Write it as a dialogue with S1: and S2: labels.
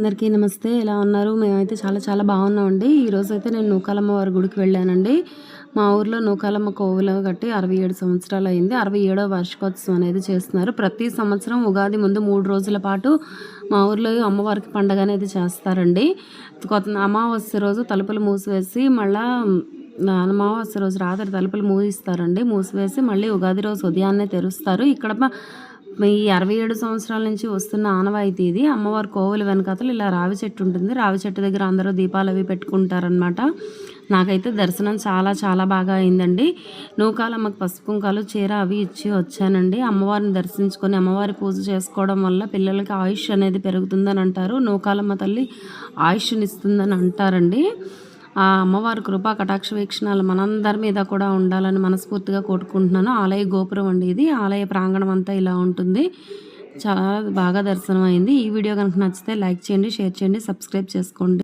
S1: అందరికీ నమస్తే. ఎలా ఉన్నారు? మేమైతే చాలా చాలా బాగున్నామండి. ఈరోజు అయితే నేను నూకాలమ్మ వారి గుడికి వెళ్ళానండి. మా ఊర్లో నూకాలమ్మ కోవిల కట్టి అరవై ఏడు సంవత్సరాలు అయింది. అరవై ఏడవ వార్షికోత్సవం అనేది చేస్తున్నారు. ప్రతి సంవత్సరం ఉగాది ముందు మూడు రోజుల పాటు మా ఊర్లో అమ్మవారికి పండగ అనేది చేస్తారండి. కొత్త అమావాస్య రోజు తలుపులు మూసివేసి మళ్ళీ అమావాస్య రోజు రాత్రి తలుపులు మూసిస్తారండి మూసివేసి మళ్ళీ ఉగాది రోజు ఉదయాన్నే తెరుస్తారు. ఇక్కడ ఈ అరవై ఏడు సంవత్సరాల నుంచి వస్తున్న ఆనవాయితీ ఇది. అమ్మవారి కోవుల వెనకాతలు ఇలా రావి చెట్టు ఉంటుంది. రావి చెట్టు దగ్గర అందరూ దీపాలు అవి పెట్టుకుంటారనమాట నాకైతే దర్శనం చాలా చాలా బాగా అయిందండి. నూకాలమ్మకి పసుపు కుంకాలు చీర అవి ఇచ్చి వచ్చానండి. అమ్మవారిని దర్శించుకొని అమ్మవారి పూజ చేసుకోవడం వల్ల పిల్లలకి ఆయుష్ అనేది పెరుగుతుందని అంటారు. నూకాలమ్మ తల్లి ఆయుష్నిస్తుందని అంటారండి. ఆ అమ్మవారి కృపా కటాక్ష వీక్షణాలు మనందరి మీద కూడా ఉండాలని మనస్ఫూర్తిగా కోరుకుంటున్నాను. ఆలయ గోపురం అండి ఇది. ఆలయ ప్రాంగణం అంతా ఇలా ఉంటుంది. చాలా బాగా దర్శనం అయింది ఈ వీడియో కనుక నచ్చితే లైక్ చేయండి షేర్ చేయండి సబ్స్క్రైబ్ చేసుకోండి.